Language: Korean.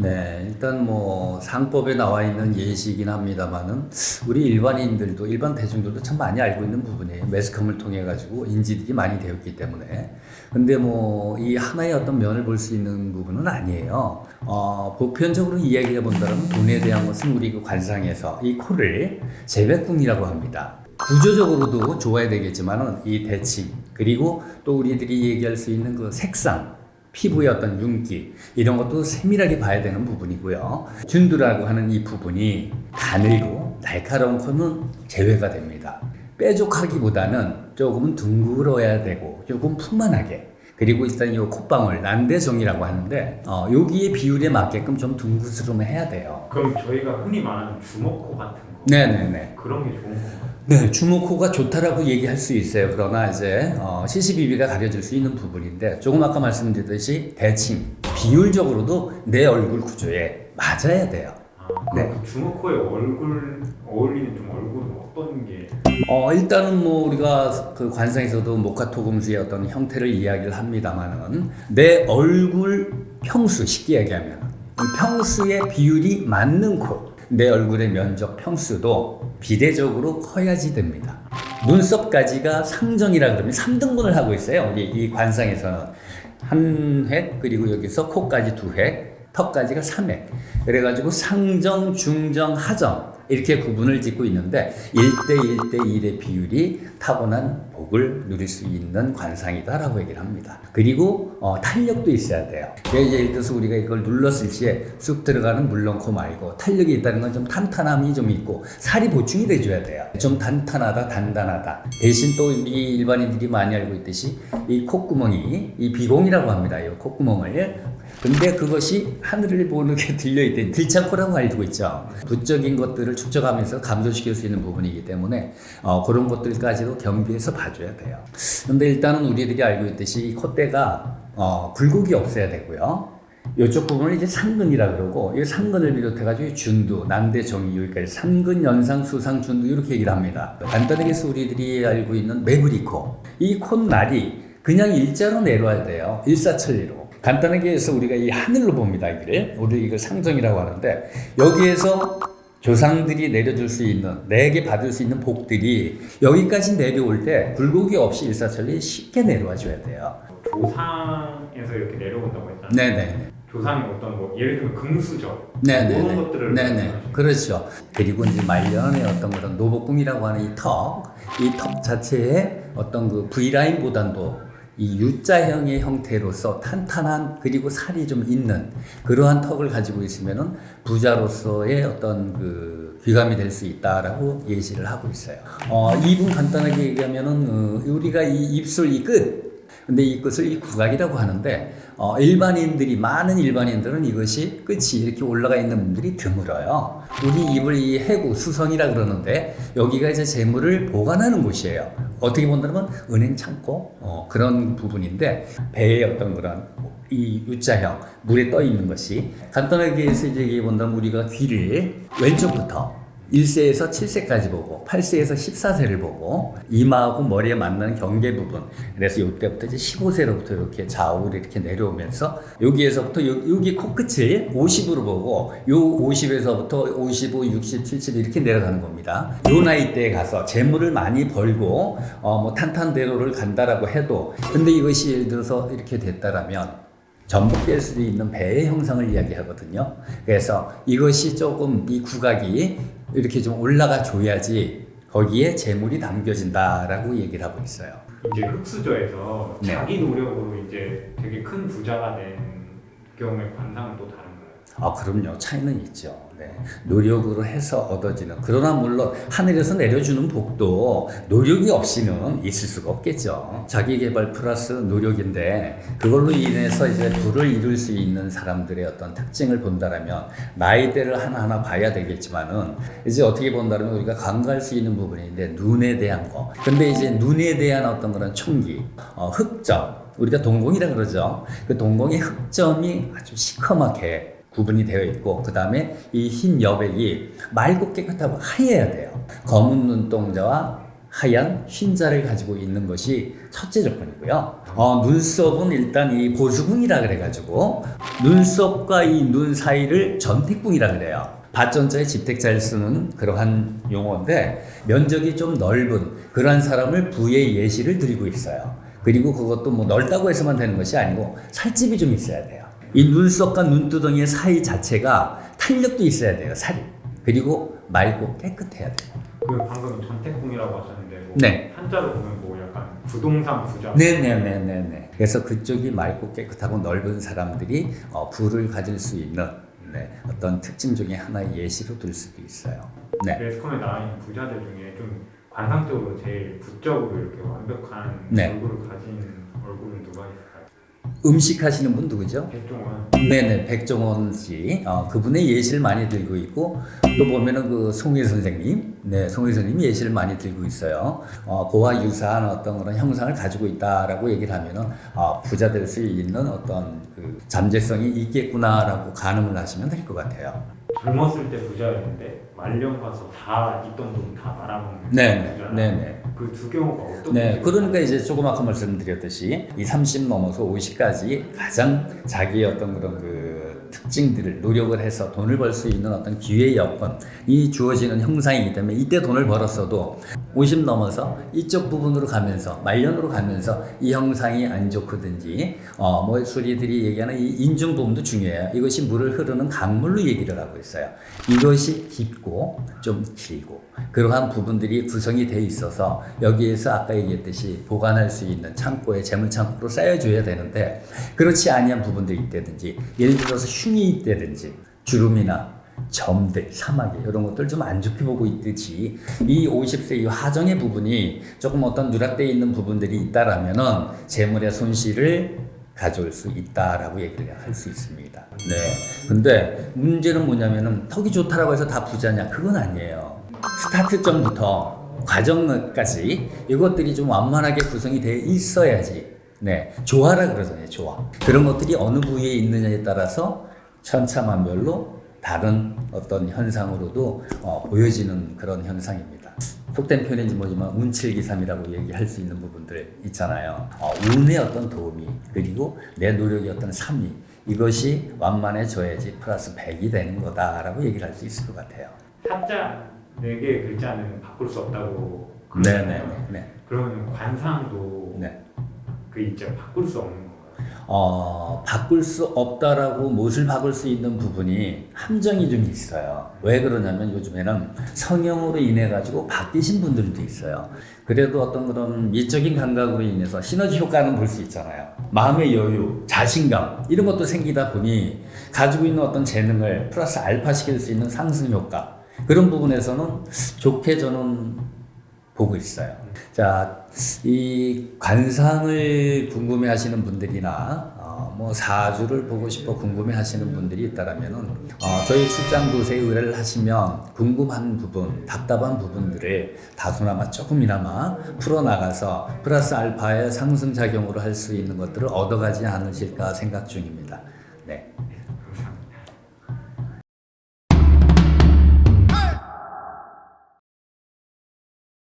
네, 일단 뭐 상법에 나와 있는 예시이긴 합니다만은 우리 일반인들도 일반 대중들도 참 많이 알고 있는 부분이에요. 매스컴을 통해 가지고 인지들이 많이 되었기 때문에. 근데 뭐 이 하나의 어떤 면을 볼 수 있는 부분은 아니에요. 어, 보편적으로 이야기해 본다면 돈에 대한 것은 우리 그 관상에서 이 코를 재백궁이라고 합니다. 구조적으로도 좋아야 되겠지만은 이 대칭 그리고 또 우리들이 얘기할 수 있는 그 색상 피부의 어떤 윤기 이런 것도 세밀하게 봐야 되는 부분이고요. 준두라고 하는 이 부분이 가늘고 날카로운 코는 제외가 됩니다. 뾰족하기보다는 조금은 둥그러야 되고 조금 풍만하게 그리고 일단 이 콧방울 난대정이라고 하는데 어, 여기에 비율에 맞게끔 좀 둥그스름 해야 돼요. 그럼 저희가 흔히 말하는 주먹코 같은 거 네네네. 그런 게 좋은 건가요? 네, 주목호가 좋다라고 얘기할 수 있어요. 그러나 이제 어, CCBB가 가려질 수 있는 부분인데 조금 아까 말씀드렸듯이 대칭 비율적으로도 내 얼굴 구조에 맞아야 돼요. 아, 네. 그 주먹코에 얼굴 어울리는 좀 얼굴은 어떤 게 어, 일단은 뭐 우리가 그 관상에서도 목화토금수의 어떤 형태를 이야기를 합니다만은 내 얼굴 평수 쉽게 얘기하면 평수의 비율이 맞는 코, 내 얼굴의 면적 평수도 비례적으로 커야지 됩니다. 눈썹까지가 상정이라 그러면 3등분을 하고 있어요. 우리 이 관상에서는 한 획 그리고 여기서 코까지 두 획, 턱까지가 3획. 그래가지고 상정, 중정, 하정 이렇게 구분을 짓고 있는데 1대 1대 1의 비율이 타고난 복을 누릴 수 있는 관상이다라고 얘기를 합니다. 그리고 어, 탄력도 있어야 돼요. 예를 들어서 우리가 이걸 눌렀을 시에 쑥 들어가는 물렁코 말고 탄력이 있다는 건 좀 탄탄함이 좀 있고 살이 보충이 돼줘야 돼요. 좀 단단하다, 단단하다. 대신 또 우리 일반인들이 많이 알고 있듯이 이 콧구멍이 이 비공이라고 합니다. 이 콧구멍을 근데 그것이 하늘을 보는게 들려있대 들창코라고 알고 있죠. 부적인 것들을 축적하면서 감소시킬 수 있는 부분이기 때문에 어, 그런 것들까지도 겸비해서 봐줘야 돼요. 근데 일단은 우리들이 알고 있듯이 이 콧대가 어, 굴곡이 없어야 되고요. 이쪽 부분을 이제 상근이라 그러고 이 상근을 비롯해가지고 준두, 난대, 정이 여기까지 상근, 연상, 수상, 준두 이렇게 얘기를 합니다. 간단하게 해서 우리들이 알고 있는 매부리코 이 콧날이 그냥 일자로 내려와야 돼요. 일사천리로. 간단하게 해서 우리가 이 하늘로 봅니다. 이를 우리 이걸 상정이라고 하는데 여기에서 조상들이 내려줄 수 있는 내게 받을 수 있는 복들이 여기까지 내려올 때 굴곡이 없이 일사천리 쉽게 내려와 줘야 돼요. 조상에서 이렇게 내려온다고 했잖아요. 네네. 조상이 어떤 뭐 예를 들면 금수저 네네네. 그런 것들을 네네. 그렇죠. 그리고 이제 말년의 어떤 그런 노복궁이라고 하는 이 턱, 이 턱 자체에 어떤 그 V라인보단도 이 U자형의 형태로서 탄탄한 그리고 살이 좀 있는 그러한 턱을 가지고 있으면은 부자로서의 어떤 그 귀감이 될 수 있다라고 예시를 하고 있어요. 어, 이분 간단하게 얘기하면은 어, 우리가 이 입술 이 끝, 근데 이 끝을 이 구각이라고 하는데 어, 일반인들이 많은 일반인들은 이것이 끝이 이렇게 올라가 있는 분들이 드물어요. 우리 입을 이 해구 수성이라 그러는데 여기가 이제 재물을 보관하는 곳이에요. 어떻게 본다면 은행 창고 어, 그런 부분인데 배의 어떤 그런 이 U자형 물에 떠 있는 것이 간단하게 해서 이제 본다면 우리가 귀를 왼쪽부터 1세에서 7세까지 보고 8세에서 14세를 보고 이마하고 머리에 만나는 경계 부분 그래서 이때부터 이제 15세로부터 이렇게 좌우로 이렇게 내려오면서 여기에서부터 요- 여기 코끝을 50으로 보고 요 50에서부터 55, 60, 70 이렇게 내려가는 겁니다. 요 나이 때에 가서 재물을 많이 벌고 어 뭐 탄탄대로를 간다라고 해도 근데 이것이 예를 들어서 이렇게 됐다라면 전복될 수도 있는 배의 형상을 이야기하거든요. 그래서 이것이 조금 이 구각이 이렇게 좀 올라가 줘야지 거기에 재물이 남겨진다라고 얘기를 하고 있어요. 이제 흑수저에서 네. 자기 노력으로 이제 되게 큰 부자가 된 경우의 관상은 또 다른가요? 아, 그럼요. 차이는 있죠. 네. 노력으로 해서 얻어지는. 그러나 물론 하늘에서 내려주는 복도 노력이 없이는 있을 수가 없겠죠. 자기 개발 플러스 노력인데 그걸로 인해서 이제 부를 이룰 수 있는 사람들의 어떤 특징을 본다라면 나이대를 하나하나 봐야 되겠지만은 이제 어떻게 본다면 우리가 간과할 수 있는 부분인데 눈에 대한 거. 근데 이제 눈에 대한 어떤 그런 총기, 어, 흑점. 우리가 동공이라 그러죠. 그 동공의 흑점이 아주 시커멓게 구분이 되어 있고 그 다음에 이 흰 여백이 맑고 깨끗하고 하얘야 돼요. 검은 눈동자와 하얀 흰자를 가지고 있는 것이 첫째 조건이고요. 어, 눈썹은 일단 이 보수궁이라 그래가지고 눈썹과 이 눈 사이를 전택궁이라 그래요. 밭전자의 집택자를 쓰는 그러한 용어인데 면적이 좀 넓은 그러한 사람을 부의 예시를 드리고 있어요. 그리고 그것도 뭐 넓다고 해서만 되는 것이 아니고 살집이 좀 있어야 돼요. 이 눈썹과 눈두덩이의 사이 자체가 탄력도 있어야 돼요. 살이. 그리고 맑고 깨끗해야 돼요. 그 방금 전태궁이라고 하셨는데 뭐 네. 한자로 보면 뭐 약간 부동산 부자 네네네네네. 그래서 그쪽이 맑고 깨끗하고 넓은 사람들이 어, 부를 가질 수 있는 네, 어떤 특징 중에 하나의 예시로 들 수도 있어요. 네. 매스컴에 나와 있는 부자들 중에 좀 관상적으로 제일 부적으로 이렇게 완벽한 네. 얼굴을 가진 얼굴은 누가 있을까요? 음식 하시는 분 누구죠? 백종원. 네네 백종원 씨. 어, 그분의 예시를 많이 들고 있고 또 보면은 그 송혜 선생님. 네 송혜 선생님이 예시를 많이 들고 있어요. 어, 그와 유사한 어떤 그런 형상을 가지고 있다라고 얘기를 하면은 어, 부자 될 수 있는 어떤 그 잠재성이 있겠구나라고 가늠을 하시면 될 것 같아요 젊었을 때 부자였는데 말년 가서 다 있던 돈 다 말아먹는 네네 부자라. 네네 그두 경우가 어떤 네, 그러니까 이제 조금 아까 말씀드렸듯이 이 30 넘어서 50까지 가장 자기의 어떤 그런 그 특징들을 노력을 해서 돈을 벌 수 있는 어떤 기회 여건이 주어지는 형상이기 때문에 이때 돈을 벌었어도 50 넘어서 이쪽 부분으로 가면서 말년으로 가면서 이 형상이 안 좋거든지 어뭐 수리들이 얘기하는 이 인중 부분도 중요해요. 이것이 물을 흐르는 강물로 얘기를 하고 있어요. 이것이 깊고 좀 길고 그러한 부분들이 구성이 돼 있어서 여기에서 아까 얘기했듯이 보관할 수 있는 창고에 재물 창고로 쌓여줘야 되는데 그렇지 아니한 부분들이 있다든지 예를 들어서 흉이 있다든지 주름이나 점들, 사마귀 이런 것들 좀 안 좋게 보고 있듯이 이 50세 이 하정의 부분이 조금 어떤 누락되어 있는 부분들이 있다라면은 재물의 손실을 가져올 수 있다라고 얘기를 할 수 있습니다. 네. 근데 문제는 뭐냐면은 턱이 좋다라고 해서 다 부자냐? 그건 아니에요. 스타트점부터 과정까지 이것들이 좀 완만하게 구성이 돼 있어야지. 네. 조화라 그러잖아요. 조화. 그런 것들이 어느 부위에 있느냐에 따라서 천차만별로 다른 어떤 현상으로도 어, 보여지는 그런 현상입니다. 속된 표현인지 뭐지만 운칠기삼이라고 얘기할 수 있는 부분들 있잖아요. 어, 운의 어떤 도움이 그리고 내 노력의 어떤 삼위 이것이 완만해져야지 플러스 100이 되는 거다라고 얘기를 할 수 있을 것 같아요. 사자 네 개의 글자는 바꿀 수 없다고 네네네. 그러잖아요. 네. 그러면 관상도 네. 그 입장 바꿀 수 없는? 어, 바꿀 수 없다라고 못을 바꿀 수 있는 부분이 함정이 좀 있어요. 왜 그러냐면 요즘에는 성형으로 인해 가지고 바뀌신 분들도 있어요. 그래도 어떤 그런 미적인 감각으로 인해서 시너지 효과는 볼 수 있잖아요. 마음의 여유, 자신감 이런 것도 생기다 보니 가지고 있는 어떤 재능을 플러스 알파 시킬 수 있는 상승 효과 그런 부분에서는 좋게 저는 보고 있어요. 자, 이 관상을 궁금해 하시는 분들이나, 어, 뭐 사주를 보고 싶어 궁금해 하시는 분들이 있다라면은, 어, 저희 출장 도세 의뢰를 하시면 궁금한 부분, 답답한 부분들을 다소나마 조금이나마 풀어 나가서 플러스 알파의 상승 작용으로 할 수 있는 것들을 얻어가지 않으실까 생각 중입니다.